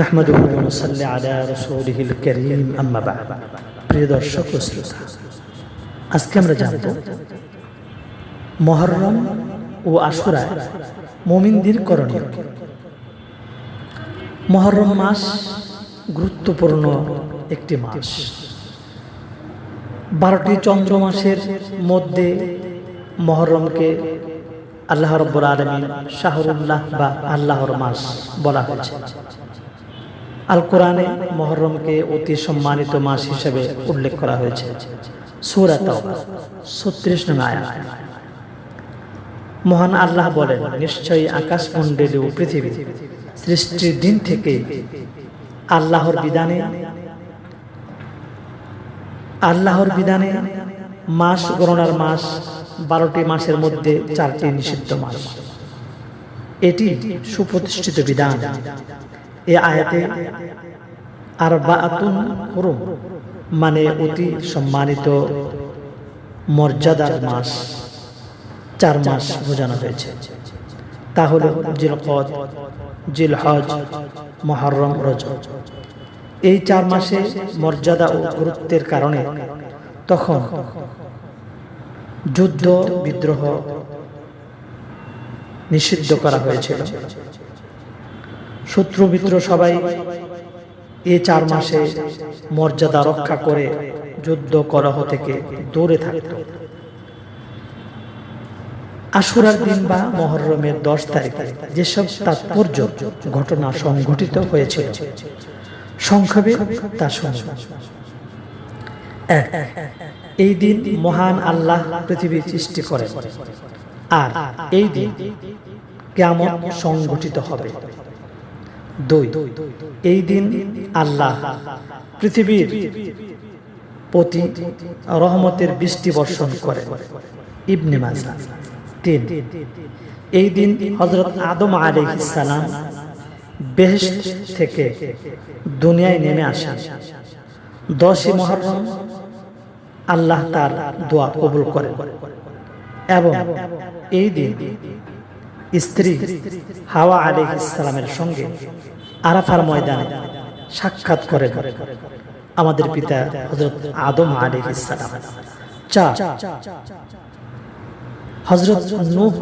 নাহমাদুহু ওয়া সাল্লি আলা রাসূলিহিল কারীম আম্মা বা'দ প্রিয় দর্শক ও শ্রোতা, আজকে আমরা জানব মুহররম ও আশুরা মুমিনদের করণীয় মুহররম মাস গুরুত্বপূর্ণ একটি মাস। বারোটি চন্দ্র মাসের মধ্যে মহরমকে আল্লাহ রব্বুল আলমী শাহরুল্লাহ বা আল্লাহর মাস বলা হয়েছে। আল কোরআনে মহরমকে অতি সম্মানিত মাস হিসেবে উল্লেখ করা হয়েছে। মহান আল্লাহ বলেন, নিশ্চয়ই আকাশ মণ্ডলী ও পৃথিবী, সৃষ্টির দিন থেকে আল্লাহর বিধানে আল্লাহর বিধানে মাস গণনার মাস বারোটি মাসের মধ্যে চারটি নিষিদ্ধ মাস। এটি সুপ্রতিষ্ঠিত বিধান। এ আয়াতে আর বাতুন হরুম মানে অতি সম্মানিত মর্যাদার মাস, চার মাস বোঝানো হয়েছে। তা হল জিলকদ, জিলহজ, মহরম, রজব। এই চার মাসে মর্যাদা ও গুরুত্বের কারণে তখন যুদ্ধ, বিদ্রোহ নিষিদ্ধ করা হয়েছিল। শত্রু মিত্র সবাই এ চার মাসে মর্যাদা রক্ষা করে যুদ্ধ কলহ থেকে দূরে থাকত। আশুরার দিন বা মহরমের দশ তারিখ যেসব তাৎপর্য ঘটনা সংঘটিত হয়েছিল, সংক্ষেপে তা এই দিন মহান আল্লাহ পৃথিবী সৃষ্টি করে আর এই দিন কেমন সংঘটিত হবে। দুই। এই দিন আল্লাহ পৃথিবীর প্রতি রহমতের বৃষ্টি বর্ষণ করে ইবনে মাজা। তিন। এই দিন হজরত আদম সালাম বেহেশত থেকে দুনিয়ায় নেমে আসেন। দশই মহরম আল্লাহ তার দোয়া কবুল করে এবং এই দিন স্ত্রী হাওয়া আলী ইসলামের সঙ্গে আরাফার ময়দানে সাক্ষাৎ করে আমাদের পিতা হজরত আদম আলী ইসলাম হজরত নূহ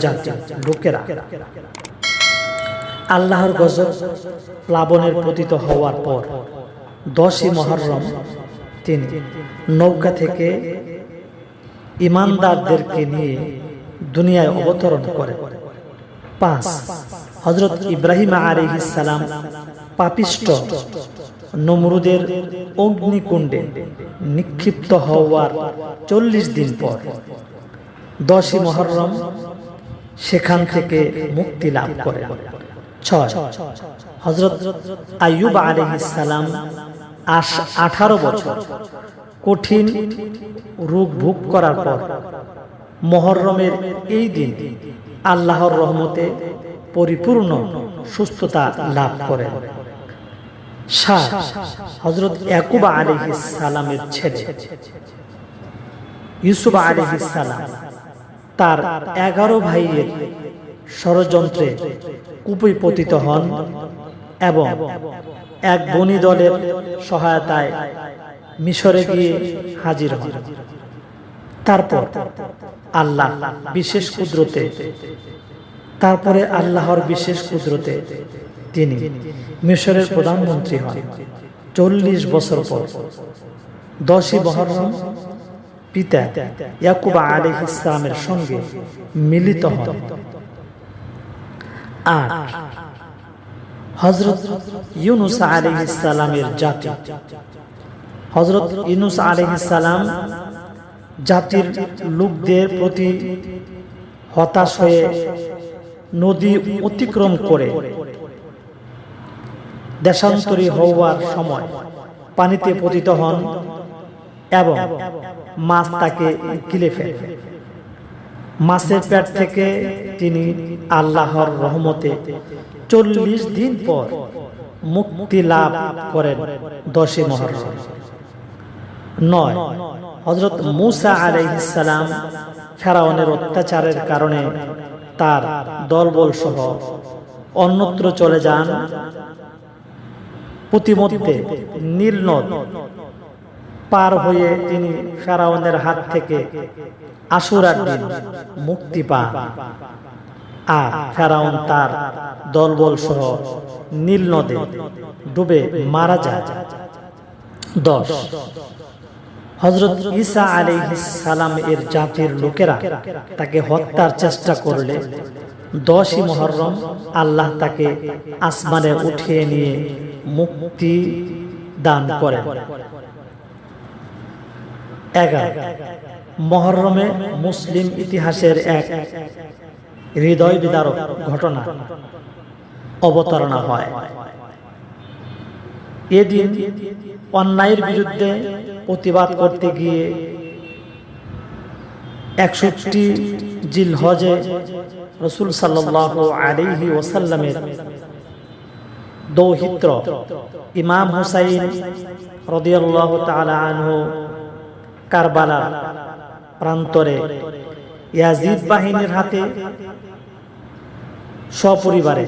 জাতি, লোকেরা আল্লাহর গজব প্লাবনের পতিত হওয়ার পর দশই মহরম তিনি নৌকা থেকে ইমানদারদেরকে নিয়ে দুনিয়ায় অবতরণ করে পাঁচ হজরত ইব্রাহিম সালাম পাপিষ্ট, নমরুদের অগ্নিকুণ্ডে নিক্ষিপ্ত হওয়ার চল্লিশ দিন পর, দশই মহরম সেখান থেকে মুক্তি লাভ করে। হজরত আয়ুব সালাম আঠারো বছর কঠিন রোগ ভোগ করার পর মহরমের এই দিন আল্লাহর রহমতে পরিপূর্ণ সুস্থতা লাভ করে। হজরত ইয়াকুবা আলী সালামের ছেলে। ইউসুফ আলী সালাম তার এগারো ভাইয়ের ষড়যন্ত্রে কুপি পতিত হন এবং এক বনি দলের সহায়তায় মিশরে গিয়ে হাজির হন। তারপর আল্লাহ বিশেষ কুদরতে তারপরে আল্লাহর বিশেষ কুদরতে তিনি মিশরের প্রধানমন্ত্রী হন। চল্লিশ বছর পর দশই মহরম পিতা ইয়াকুবা আলী ইসলামের সঙ্গে মিলিত হন। আর হজরত ইউনুস আলী জাতি। হজরত ইউনুস আলী জাতির লোকদের প্রতি হতাশ হয়ে নদী অতিক্রম করে। দেশান্তরী হওয়ার সময় পানিতে পতিত হন এবং মাছ তাকে গিলে ফেলে। মাছের পেট থেকে তিনি আল্লাহর রহমতে চল্লিশ দিন পর মুক্তি লাভ করেন দশে মহরম। নয় হজরত মুসা আলাইসালাম ফেরাউনের অত্যাচারের কারণে তার দলবল সহ অন্যত্র চলে যান প্রতিমধ্যে নীল নদ পার হয়ে তিনি ফেরাউনের হাত থেকে আশুরার দিন মুক্তি পান। আর ফেরাউন তার দলবল সহ নীল নদে ডুবে মারা যায়। দশ। হজরত ঈসা সালাম এর জাতির লোকেরা তাকে হত্যার চেষ্টা করলে দশই মহরম আল্লাহ তাকে আসমানে উঠিয়ে নিয়ে মুক্তি দান এগারো মহরমে মুসলিম ইতিহাসের এক হৃদয় বিদারক ঘটনা অবতারণা হয়। এদিন অন্যায়ের বিরুদ্ধে প্রতিবাদ করতে গিয়ে একষট্টি জিল হজে রসুল সাল্লাহ আলিহি ওসাল্লামের দৌহিত্র ইমাম হুসাইন রদিয়াল্লাহ আনহু কারবালা প্রান্তরে ইয়াজিদ বাহিনীর হাতে সপরিবারে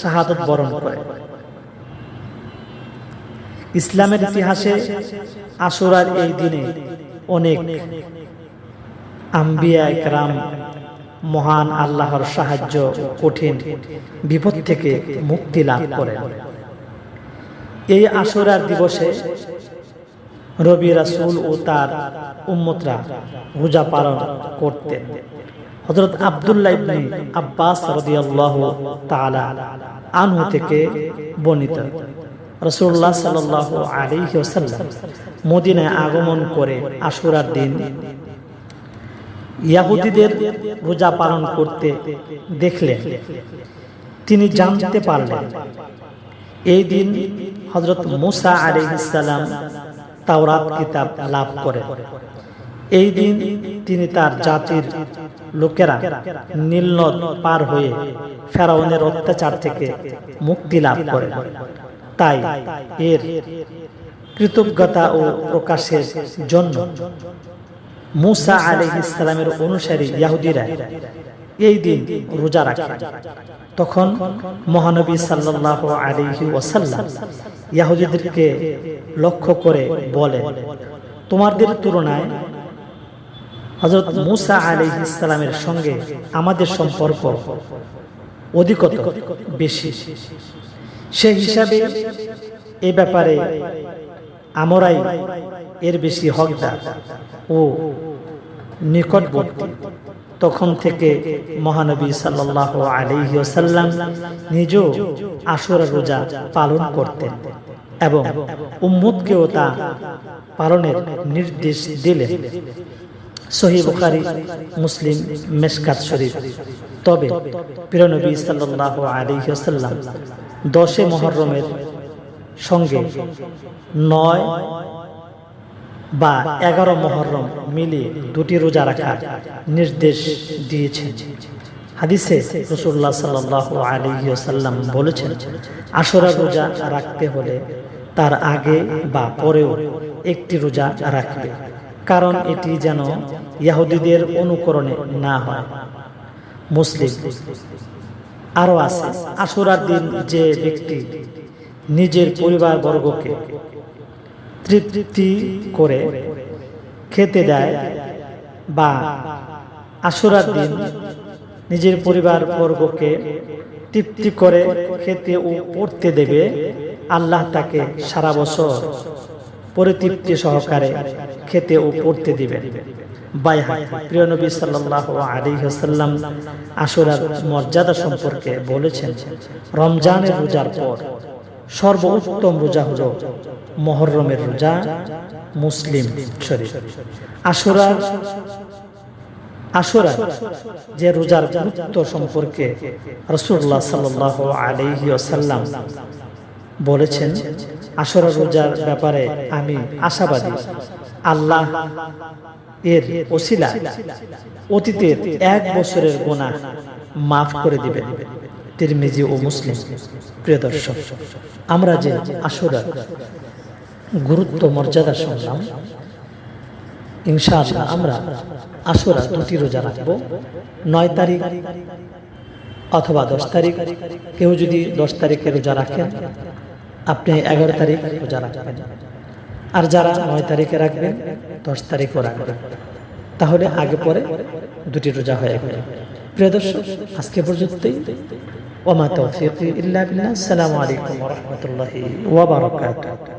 শাহাদত বরণ করে। ইসলামের ইতিহাসে আসুরার এই দিনে অনেক আম্বিয়া মহান আল্লাহর সাহায্য কঠিন বিপদ থেকে মুক্তি লাভ করেন। এই আসুরার দিবসে রবি রাসুল ও তার উম্মতরা রোজা পালন করতেন। হজরত আবদুল্লাহ ইবনে আব্বাস রাদিয়াল্লাহু তাআলা আনহু থেকে বর্ণিত। রাসূলুল্লাহ সাল্লাল্লাহু আলাইহি ওয়াসাল্লাম মদিনায় আগমন করে আশুরার দিন ইয়াহুদীদের রোজা পালন করতে দেখলেন। তিনি জানতে পারলেন, এই দিন হজরত মুসা আলাইহিস সালাম তাওরাত কিতাব লাভ করে এই দিন তিনি তার জাতির লোকেরা নীলনদ পার হয়ে ফেরাউনের অত্যাচার থেকে মুক্তি লাভ করে তাই এর কৃতজ্ঞতা ও প্রকাশের জন্য মুসা আলী ইসলামের অনুসারী ইয়াহুদিরা এই দিন রোজা রাখে। তখন মহানবী সাল্লাহ আলিহি ওসাল্লাম ইয়াহুদিদেরকে লক্ষ্য করে বলে তোমাদের তুলনায় হজরত মুসা আলী ইসলামের সঙ্গে আমাদের সম্পর্ক অধিকত বেশি। সে হিসাবে এ ব্যাপারে আমরাই এর বেশি হকদার ও নিকটবর্তী। তখন থেকে মহানবী সাল্লাহ আলিহাসাল্লাম নিজেও আসরা রোজা পালন করতেন এবং উম্মুদকেও তা পালনের নির্দেশ দিলেন। সহি মুসলিম, মেশকাত শরীফ। তবে প্রিয়নবী সাল্লাহ আলিহাসাল্লাম দশে মহরমের সঙ্গে নয় বা এগারো মহরম মিলিয়ে দুটি রোজা রাখার নির্দেশ দিয়েছেন। হাদিসে রসুল্লাহ সাল্লাহ আলিহাল্লাম বলেছেন আসরা রোজা রাখতে হলে তার আগে বা পরেও একটি রোজা রাখবে, কারণ এটি যেন ইয়াহুদীদের অনুকরণে না হয়। মুসলিম আরও আছে। আসুরার দিন যে ব্যক্তি নিজের পরিবার বর্গকে তৃপ্তি করে খেতে দেয় বা আসুরার দিন নিজের পরিবার বর্গকে তৃপ্তি করে খেতে ও পড়তে দেবে, আল্লাহ তাকে সারা বছর পরিতৃপ্তি সহকারে খেতে ও পড়তে দিবেন। প্রিয় নবী সাল্লাহ আলী হাসাল্লাম আসুরার মর্যাদা সম্পর্কে বলেছেন, রমজানের রোজার পর সর্বোত্তম রোজা হল মহরমের রোজা মুসলিম শরীফ। আসুরার আসুরা যে রোজার গুরুত্ব সম্পর্কে রসুল্লাহ সাল্লাহ আলহি আসাল্লাম বলেছেন আসরা রোজার ব্যাপারে আমি আশাবাদী। আল্লাহ এর ওসিলা অতীতের এক বছরের গোনা মাফ করে দিবেন। তিরমিজি ও মুসলিম, প্রিয় দর্শক, আমরা যে আসরা গুরুত্ব মর্যাদা শুনলাম, ইনশাআল্লাহ আমরা আসরা দুটি রোজা রাখব। নয় তারিখ অথবা দশ তারিখ, কেউ যদি দশ তারিখে রোজা রাখেন, আপনি এগারো তারিখ রোজা রাখবেন। আর যারা নয় তারিখে রাখবে দশ তারিখও রাখবেন। তাহলে আগে পরে দুটি রোজা হয়ে গেল। প্রিয় দর্শক, আজকে পর্যন্তই। ওমা তৌফিক ইল্লা বিল্লাহ। আসসালামু আলাইকুম ওয়া রাহমাতুল্লাহি ওয়া বারাকাতুহু।